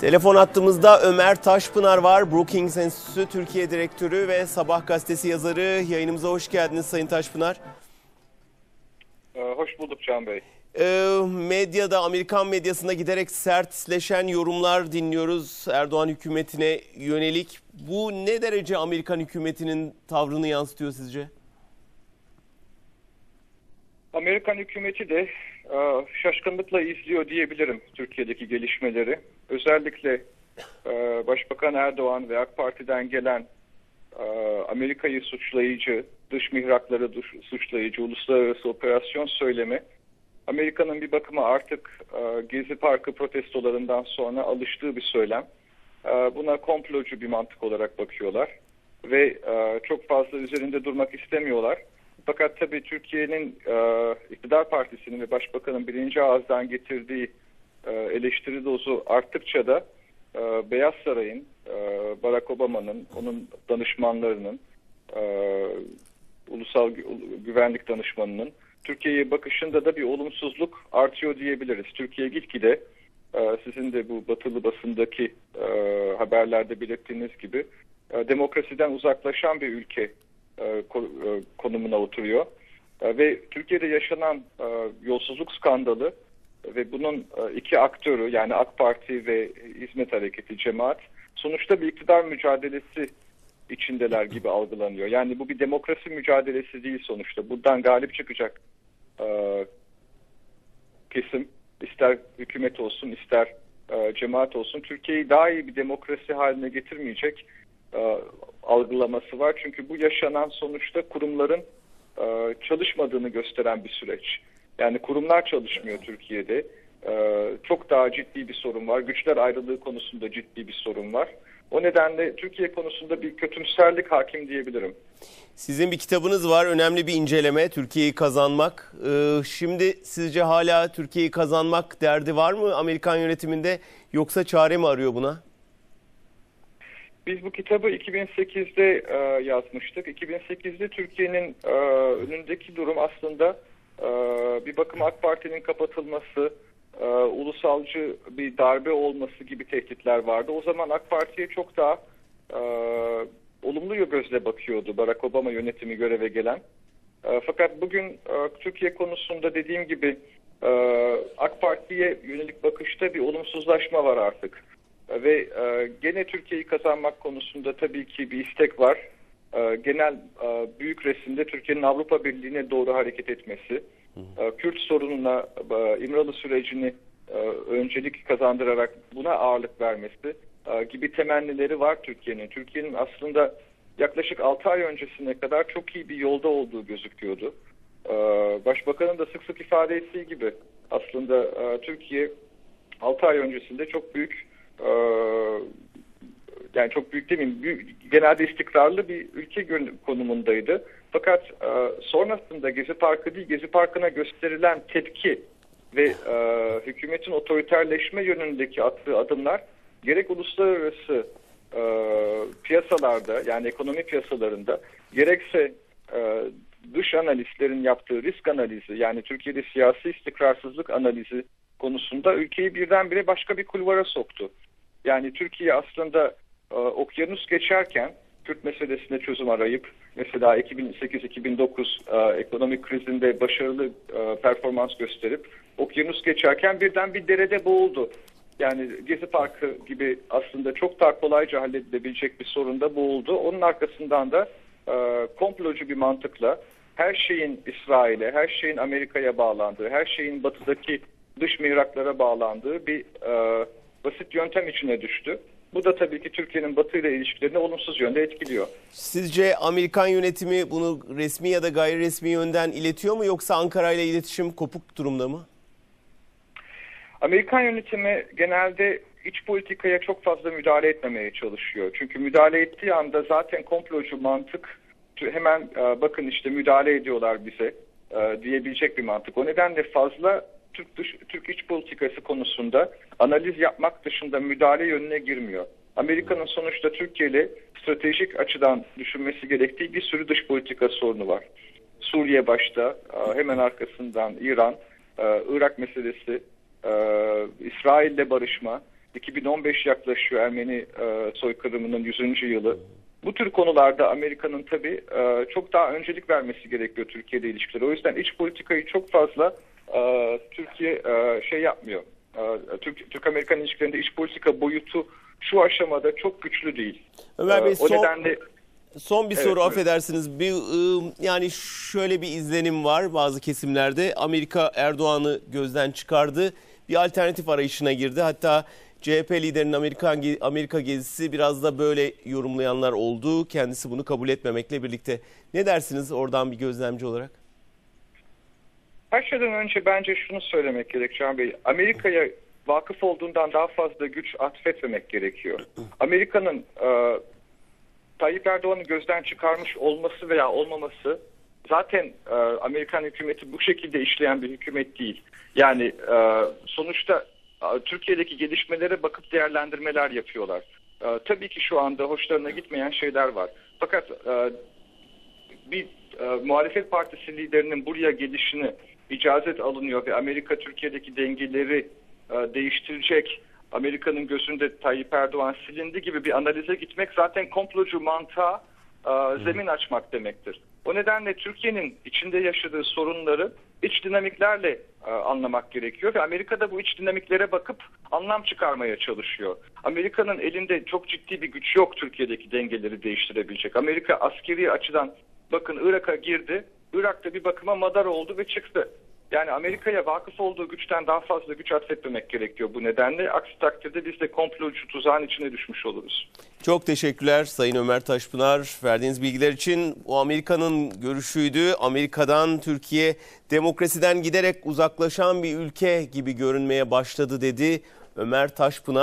Telefon attığımızda Ömer Taşpınar var. Brookings Enstitüsü Türkiye Direktörü ve Sabah gazetesi yazarı. Yayınımıza hoş geldiniz Sayın Taşpınar. Ee, hoş bulduk Can Bey. Ee, medyada, Amerikan medyasında giderek sertleşen yorumlar dinliyoruz Erdoğan hükümetine yönelik. Bu ne derece Amerikan hükümetinin tavrını yansıtıyor sizce? Amerikan hükümeti de şaşkınlıkla izliyor diyebilirim Türkiye'deki gelişmeleri. Özellikle e, Başbakan Erdoğan ve AK Parti'den gelen e, Amerika'yı suçlayıcı, dış mihrakları suçlayıcı, uluslararası operasyon söylemi Amerika'nın bir bakıma artık Gezi Parkı protestolarından sonra alıştığı bir söylem. Buna komplocu bir mantık olarak bakıyorlar ve çok fazla üzerinde durmak istemiyorlar. Fakat tabii Türkiye'nin e, iktidar partisinin ve başbakanın birinci ağızdan getirdiği e, eleştiri dozu arttıkça da e, Beyaz Saray'ın, e, Barack Obama'nın, onun danışmanlarının, e, ulusal gü güvenlik danışmanının Türkiye'ye bakışında da bir olumsuzluk artıyor diyebiliriz. Türkiye gitgide e, sizin de bu batılı basındaki e, haberlerde belirttiğiniz gibi e, demokrasiden uzaklaşan bir ülke konumuna oturuyor. E, ve Türkiye'de yaşanan yolsuzluk skandalı ve bunun iki aktörü yani AK Parti ve Hizmet Hareketi cemaat sonuçta bir iktidar mücadelesi içindeler gibi algılanıyor. Yani bu bir demokrasi mücadelesi değil sonuçta. Buradan galip çıkacak kesim ister hükümet olsun ister cemaat olsun Türkiye'yi daha iyi bir demokrasi haline getirmeyecek e, algılaması var. Çünkü bu yaşanan sonuçta kurumların e, çalışmadığını gösteren bir süreç. Yani kurumlar çalışmıyor Türkiye'de. E, çok daha ciddi bir sorun var. Güçler ayrılığı konusunda ciddi bir sorun var. O nedenle Türkiye konusunda bir kötümserlik hakim diyebilirim. Sizin bir kitabınız var, önemli bir inceleme, Türkiye'yi kazanmak. Ee, şimdi sizce hala Türkiye'yi kazanmak derdi var mı Amerikan yönetiminde yoksa çare mi arıyor buna? Biz bu kitabı 2008'de e, yazmıştık. 2008'de Türkiye'nin e, önündeki durum aslında e, bir bakım AK Parti'nin kapatılması, e, ulusalcı bir darbe olması gibi tehditler vardı. O zaman AK Parti'ye çok daha e, olumlu gözle bakıyordu Barack Obama yönetimi göreve gelen. E, fakat bugün e, Türkiye konusunda dediğim gibi e, AK Parti'ye yönelik bakışta bir olumsuzlaşma var artık. Ve e, gene Türkiye'yi kazanmak konusunda tabii ki bir istek var. E, genel e, büyük resimde Türkiye'nin Avrupa Birliği'ne doğru hareket etmesi, e, Kürt sorununa, e, İmralı sürecini e, öncelik kazandırarak buna ağırlık vermesi e, gibi temennileri var Türkiye'nin. Türkiye'nin aslında yaklaşık 6 ay öncesine kadar çok iyi bir yolda olduğu gözüküyordu. E, Başbakanın da sık sık ifade ettiği gibi aslında e, Türkiye 6 ay öncesinde çok büyük ee, yani çok büyük demeyeyim, büyük, genelde istikrarlı bir ülke konumundaydı. Fakat e, sonrasında Gezi Parkı değil, Gezi Parkı'na gösterilen tepki ve e, hükümetin otoriterleşme yönündeki attığı adımlar gerek uluslararası e, piyasalarda yani ekonomi piyasalarında gerekse e, dış analistlerin yaptığı risk analizi yani Türkiye'de siyasi istikrarsızlık analizi konusunda ülkeyi birdenbire başka bir kulvara soktu. Yani Türkiye aslında e, okyanus geçerken Kürt meselesine çözüm arayıp mesela 2008-2009 e, ekonomik krizinde başarılı e, performans gösterip okyanus geçerken birden bir derede boğuldu. Yani Gezi Parkı gibi aslında çok daha kolayca halledilebilecek bir sorunda boğuldu. Onun arkasından da e, komplocu bir mantıkla her şeyin İsrail'e, her şeyin Amerika'ya bağlandığı, her şeyin batıdaki dış mihraklara bağlandığı bir e, basit yöntem içine düştü. Bu da tabii ki Türkiye'nin Batı ile ilişkilerini olumsuz yönde etkiliyor. Sizce Amerikan yönetimi bunu resmi ya da gayri resmi yönden iletiyor mu yoksa Ankara ile iletişim kopuk durumda mı? Amerikan yönetimi genelde iç politikaya çok fazla müdahale etmemeye çalışıyor. Çünkü müdahale ettiği anda zaten komplocu mantık hemen e, bakın işte müdahale ediyorlar bize e, diyebilecek bir mantık. O nedenle fazla Türk dış, Türk iç politikası konusunda analiz yapmak dışında müdahale yönüne girmiyor. Amerika'nın sonuçta Türkiye ile stratejik açıdan düşünmesi gerektiği bir sürü dış politika sorunu var. Suriye başta, e, hemen arkasından İran, e, Irak meselesi, e, İsrail'le barışma 2015 yaklaşıyor Ermeni soykırımının 100. yılı. Bu tür konularda Amerika'nın tabii çok daha öncelik vermesi gerekiyor Türkiye ile ilişkileri. O yüzden iç politikayı çok fazla e, Türkiye e, şey yapmıyor. E, Türk, Türk-Amerikan ilişkilerinde iç politika boyutu şu aşamada çok güçlü değil. Ömer Bey E, o son, nedenle son bir Evet, soru buyurun. affedersiniz. Bir ıı, yani şöyle bir izlenim var bazı kesimlerde. Amerika Erdoğan'ı gözden çıkardı. Bir alternatif arayışına girdi. Hatta CHP liderinin Amerikan Amerika gezisi biraz da böyle yorumlayanlar oldu. Kendisi bunu kabul etmemekle birlikte. Ne dersiniz oradan bir gözlemci olarak? Her şeyden önce bence şunu söylemek gerek Can Bey. Amerika'ya vakıf olduğundan daha fazla güç atfetmemek gerekiyor. Amerika'nın e, Tayyip Erdoğan'ı gözden çıkarmış olması veya olmaması zaten e, Amerikan hükümeti bu şekilde işleyen bir hükümet değil. Yani e, sonuçta e, Türkiye'deki gelişmelere bakıp değerlendirmeler yapıyorlar. E, tabii ki şu anda hoşlarına gitmeyen şeyler var. Fakat e, bir e, muhalefet partisi liderinin buraya gelişini icazet alınıyor ve Amerika Türkiye'deki dengeleri e, değiştirecek. Amerika'nın gözünde Tayyip Erdoğan silindi gibi bir analize gitmek zaten komplocu mantığa e, zemin açmak demektir. O nedenle Türkiye'nin içinde yaşadığı sorunları iç dinamiklerle e, anlamak gerekiyor ve Amerika'da bu iç dinamiklere bakıp anlam çıkarmaya çalışıyor. Amerika'nın elinde çok ciddi bir güç yok Türkiye'deki dengeleri değiştirebilecek. Amerika askeri açıdan bakın Irak'a girdi. Irak'ta bir bakıma madar oldu ve çıktı. Yani Amerika'ya vakıf olduğu güçten daha fazla güç atfetmemek gerekiyor bu nedenle. Aksi takdirde biz de komplocu tuzağın içine düşmüş oluruz. Çok teşekkürler Sayın Ömer Taşpınar. Verdiğiniz bilgiler için o Amerika'nın görüşüydü. Amerika'dan Türkiye demokrasiden giderek uzaklaşan bir ülke gibi görünmeye başladı dedi Ömer Taşpınar.